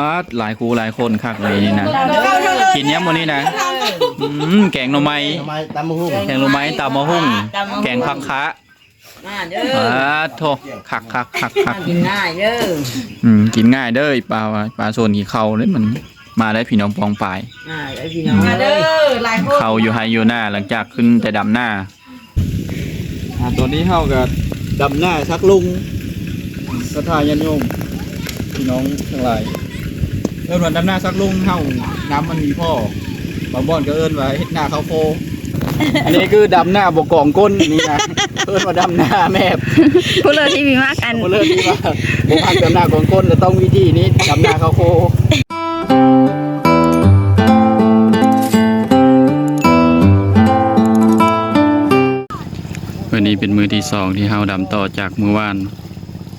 ปัดหลายครูหลายคนคักเลยนี่นะกินเนี้ยมื้อนี้นะอืมแกงหน่อไม้ทำไมตำมะฮุ่งแกงหน่อไม้ตำมะฮุ่งแกงผักคะมาเด้อ่าอโทคักคักคักคักกินง่ายเด้ออืมกินง่ายเด้อปลาปลาโซนกี่เขาเลยมันมาได้พี่น้องปองปลายง่าไอ้พี่น้องมาเด้อหลายคนเขาอยู่ไฮอยู่หน้าหลังจากขึ้นแต่ดำหน้าตอนนี้เฮากับดำหน้าชักลุงสถายันยมพี่น้องทั้งหลาย เอิ้นว่าดำหน้าชักลุงเฮาน้ำมันมีพ่อบางบ่อนก็เอิ้นว่าเฮ็ดหน้าเขาโฟอันนี้คือดำหน้าบกกองก้นนี่นะเอิ้นว่าดำหน้าแมบผู้เลิศที่มีมากอันโมเลิศที่ว่าผมพักดำหน้ากองก้นจะต้องวิธีนี้ดำหน้าเขาโฟวันนี้เป็นมือที่สองที่เฮาดำต่อจากมือวาน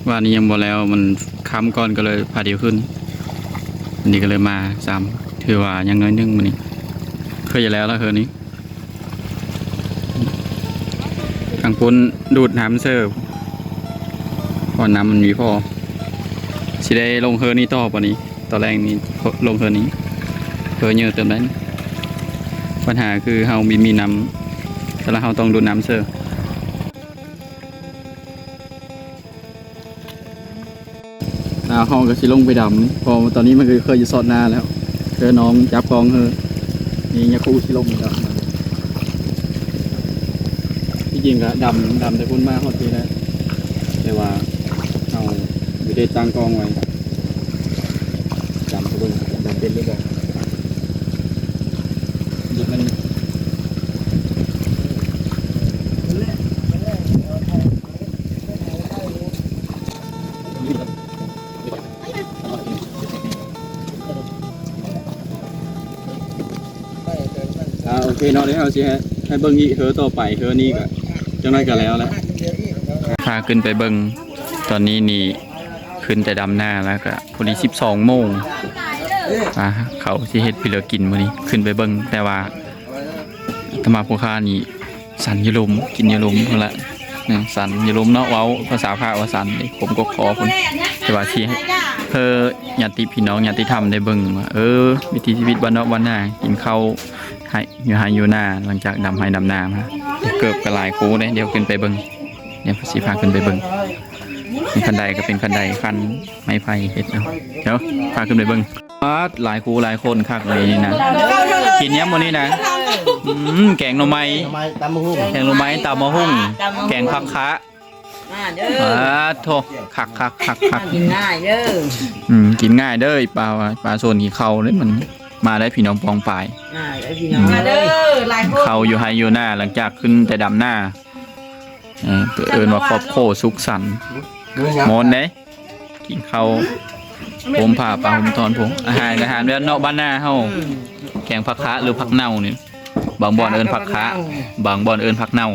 วานนี้ยังบ่แล้วมันค้ำก่อนก็เลยพาเดียวขึ้น วันนี้ก็เลยมาซ้ำถือว่ายังน้อยนึงมันนี้เคยจะแล้วแล้วเฮอนี้กางปุ้นดูดน้ำเสิร์ฟเพอน้ำมันมีพอสิได้ลงเฮอนี้ต่อปะนี้ตอนแรกนี้ลงเฮอนี้เฮอเยอะเติมได้ปัญหาคือเฮามีมีน้ำแต่ละเฮาต้องดูดน้ำเสิร์ฟาห้องก็สิลงไปดำพอตอนนี้มันคือเคยอยู่ซอดหน้าแล้วเจอน้องจับกองเฮอนี่ยาคูสิลงไปดำที่จริงก็ดำดำแต่พุ่นมากฮอดทีแล้วแต่ว่าเอาอยู่ได้ตั้งกองไว้ดำทุกคนดำเป็นหรือเปล่า เคเนาะเดี๋ยวเอาสิฮะให้เบิ่งอีกเฮอต่อไปเฮอนี้ก็จังไรก็แล้วแหละพาขึ้นไปเบิ่งตอนนี้นี่ขึ้นแต่ดำหน้าแล้วก็พอดีสิบสองโมงอ่าเขาที่เฮ็ดพิเลอกินมื้อนี้ขึ้นไปเบิ่งแต่ว่าธรรมาผู้ค้านี่สันอยลมกินอยลมพุ่นละนี่สันอยลมเนาะเว้าภาษาพาว่าสันผมก็ขอพุ่นแต่ว่าที่เพื่อญาติพี่น้องญาติธรรมได้เบิ่งว่าเออวิถีชีวิตบ้านนอกบ้านนากินข้าว ให้อยู่ไฮอยู่หน้าหลังจากดำไฮดำนามาเกือบกระลายคูเลยเดี๋ยวขึ้นไปเบิ่งเดี๋ยวสิพาขึ้นไปเบิ่งเป็นคันใดก็เป็นคันใดคันไม้ไผ่เฮ็ดเอาเดี๋ยวพาขึ้นไปเบิ่งปัดหลายคูหลายคนคักเลยนี่นะกินเนี้ยมื้อนี้นะอืมแกงหน่อไม้ทำไมตำมะฮุ่งแกงหน่อไม้ตำมะฮุ่งแกงผักคะมาเด้ออ่าโทคักคักคักคักกินง่ายเด้ออืมกินง่ายเด้อปลาว่าปลาโซนกี่เขาเลยมัน มาได้พี่น้องปองปลายง่ายไอ้พี่น้องมาเด้อหลายคนเขาอยู่ไฮอยู่หน้าหลังจากขึ้นแต่ดำหน้าเออเอินว่าครอบโคสุขสันต์มอนเด้กินข้าวผมผ่าปลาผมทอนผมอาหารอาหารแบบเนาะบ้านหน้าเฮาแกงผักคะหรือผักเน่านี่บางบ่อนเอินผักคะบางบ่อนเอินผักเน่า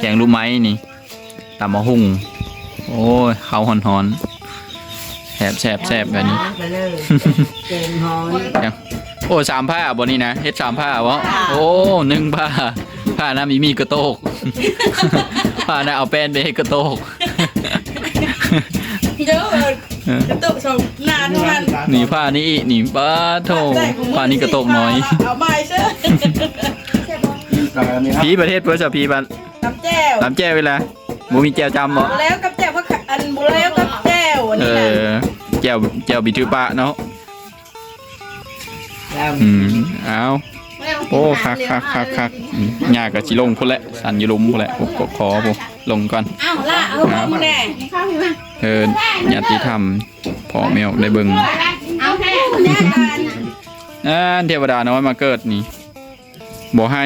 แกงลูกไม้นี่ตำมะฮุ่งโอ้ยข้าวหอนๆแส บแสบแสบแบบนี้ไปเลยเกมฮอนโอ้สามผ้าบนนี้นะเฮ็ดสามผ้าวะโอ้หนึ่งผ้า ผ้านะมีมีกระโตก ผ้านะเอาแป้นไปให้กระโตก เด้อกระตุกสองนานทุกวันนี่ผ้านี้อีกนี่ป้าโถผ้านี้กระโตกน้อยเอาไม้เชื่อผีประเทศเพื่อจะผีบันน้ำแจ่วตามแจ้เวลาบ่มีแจ้วจำบ่บุแล้วกับแจ่วก็อันบุแล้วกับแจ่วอันเอนี้นะอ แจ้วแจ้วบิทือปะเนาะแล้วอืมเอาโอ้คักคักคักคักอืมยากกับจิลงพุ่นแหละสันอยุลุมพุ่นแหละผมก็ขอผมลงก่อนอ้าวล่ะเอาลงมาแน่เออญาติธรรมพ่อแมวได้เบิ่งเอาแค่แน่กันอ่าเทวดาน้อยมาเกิดนี่บ่ให้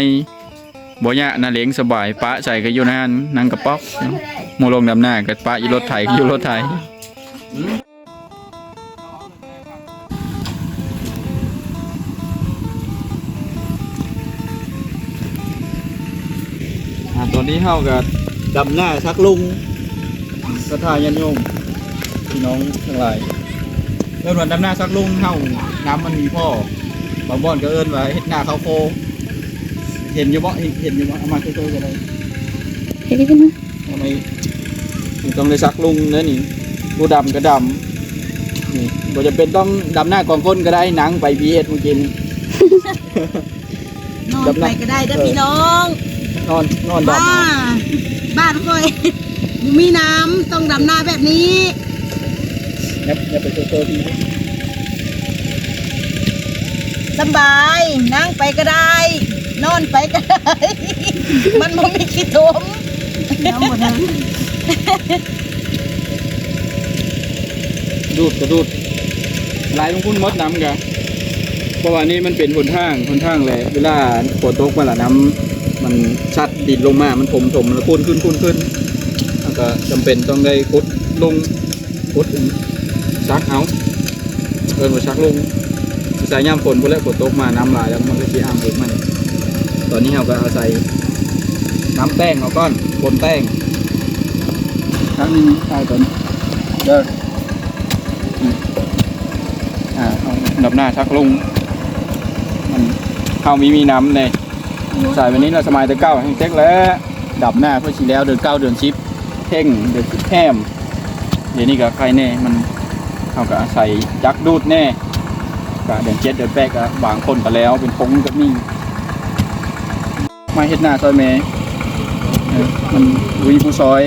บ่ยะนาเล้งสบายปะใส่ก็อยู่นั่นนั่งกระป๊อกหมูลงดำหน้าก็ปะอยู่รถไถก็อยู่รถไถ ตอนนี้เฮาก็ดำหน้าชักลุงสถายันโยมพี่น้องทั้งหลายเอิ้นว่าดำหน้าซักลุงเฮาน้ำมันมีพ่อบางบ่อนก็เอิ้นว่าเฮ็ดหน้าเขาโค เห็นอยู่บ่เห็นเห็นอยู่บ่เอามาช่วยๆกันเลยเฮ็ดได้ขึ้นมาทำไมถึงต้องได้ซักลุงเด้อนี่ผู้ดำก็ดำนี่บ่จะเป็นต้องดำหน้ากองก้นก็ได้หนังไปพีเอสเมื่อกี้นี่นอนไปก็ได้เด้อพี่น้อง นอนนอนดำบ้าเอาบ้านค่อยมีน้ำต้องดำนาแบบนี้อย่าอย่าไปโซโซทีสบายนั่งไปก็ได้ นอนไปก็ได้ มันบ่มีขี้ถมน้ำหมดนะดูดกระดูดลายลงพุ่นมดน้ำกะเพราะว่านี่มันเป็นหนทางหนทางแหละเวลาฝนตกมาละน้ำ มันชัดดินลงมา มันถมถมแล้วพุ่นขึ้นพุ่นขึ้นแล้วก็จำเป็นต้องได้คุดลงคุดชักเอาเออมาชักลงสายย่ำฝนพุ่นแล้วฝนตกมาน้ำหลายแล้วมันก็ชี้อ่างเองมันตอนนี้เราก็อาศัยน้ำแป้งเอาก้อนปนแป้งครั้งนึงใช่ตอนเด้ออ่าเอาดับหน้าชักลงมันเข้ามีมีน้ำในใส่วันนี้เราสมัยเดือนเก้าแห่งเจ๊กแล้วดับหน้าเพื่อชีแล้วเดือนเก้าเดือนชิปเพ่งเดือนแฮมเดี๋ยวนี้ก็ใครแน่มันเขาก็อาศัยจักดูดแน่ก็เดือนเจ็ดเดือนแปดก็บางคนก็แล้วเป็นพงก็มีมาเฮ็ดหน้าซอยเมย์มันวิผู้ซอย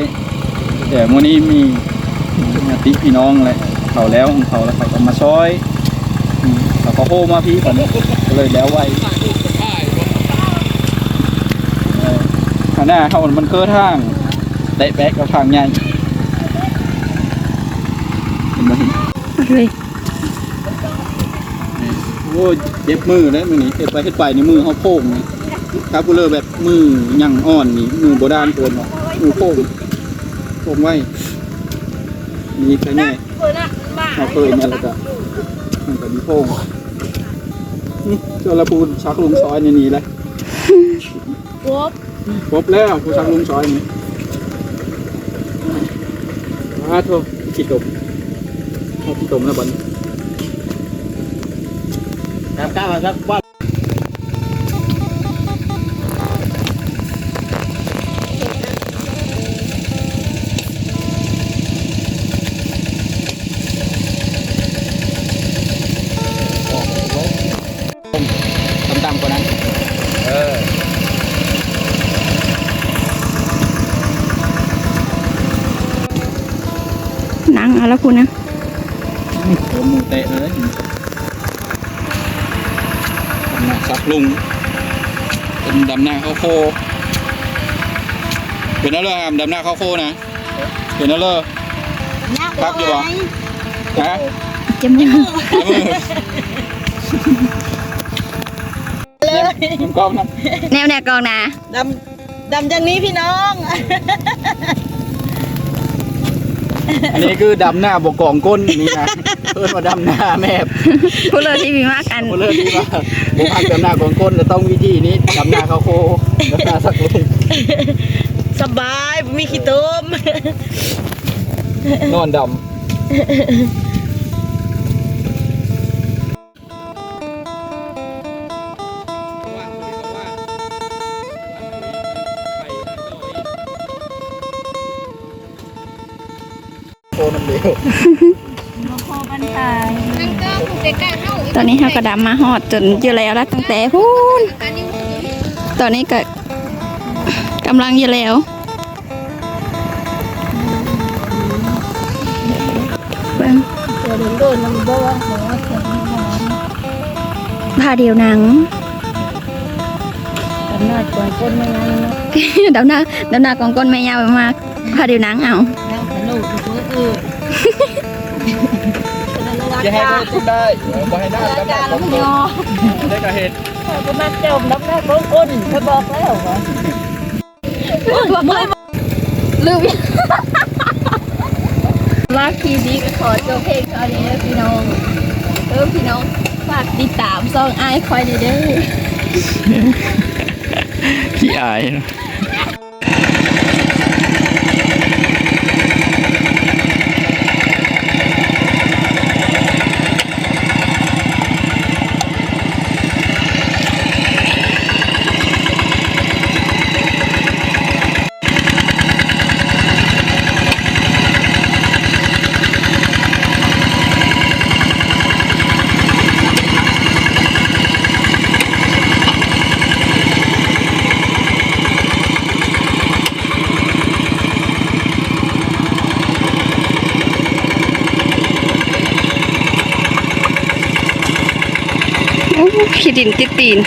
แต่มื่อนี้มีติพี่น้องแหละเขาแล้วของเขาแล้วเขาก็มาซอยเขาก็โฮมาพี่ผมก็เลยแล้วไวเออ ข้างหน้าเขามันเคือทางเตะแบกกับทางใหญ่เห็นไหมเลยโอ้ยเจ็บมือเลยมือนี้เฮ็ดไปเฮ็ดไปนี่มือเขาโป่งนี่ครับกูเลยแบบมือยังอ่อนนี่มือโบราณตัวเนาะมือโป่งโป่งไว้มีแค่นี้เราเคยเนี่ยแล้วก็มันก็มีโพงนี่เจ้าละพูนชักลุงซอยในนี้แหละครบ ครบแล้วผู้ชักลุงซอยนี่มาโทษขี้ตมขี้ตมแล้วบัดนน้ำก้าวครับ เป็นดำหน้าข้าวโพดเป็นอะไรครับดำหน้าข้าวโพดนะเป็นอะไรครับอยู่บ่ฮะจำยังเลยน้ำกล้องนะแนวแนวกองนะดำดำอย่างนี้พี่น้อง อันนี้คือดำหน้าบกกองก้นนี่นะ เพิ่นมาดำหน้าแม่ผู้เลยที่มีมากอันผมเลิกที่ว่าผมพักดำหน้ากองก้นจะต้องวิธีนี้ดำหน้าเขาโคดำหน้าสักลุงสบายบ่มีขี้ตมนอนดำโคน้ำเหลว ตอนนี้เขากระดำมาหอดจนอยู่แล้วแล้วตั้งแต่พูนตอนนี้ก็กำลังอยู่แล้วเบิ่งผ้าเดียวหนังดำหน้าก่อนก้นไม่งั้นนะดำหน้าดำหน้ากองก้นไม่ยาวไปมากผ้าเดียวหนังเอานั่งสนุกตัวเอออย่าให้ได้ตุ้ได้บ่ให้หน้าดำหน้าของก้นได้กระเห็ดก็มาเจ้าดำหน้าก้นก้นเธอบอกแล้วเหรอลืมลากทีนี้ก็ขอจบเพลงตอนนี้นะพี่น้องเออพี่น้องฝากติดตามซองไอายคอยหน่อยเด้อขี้อาย ดินติดตีน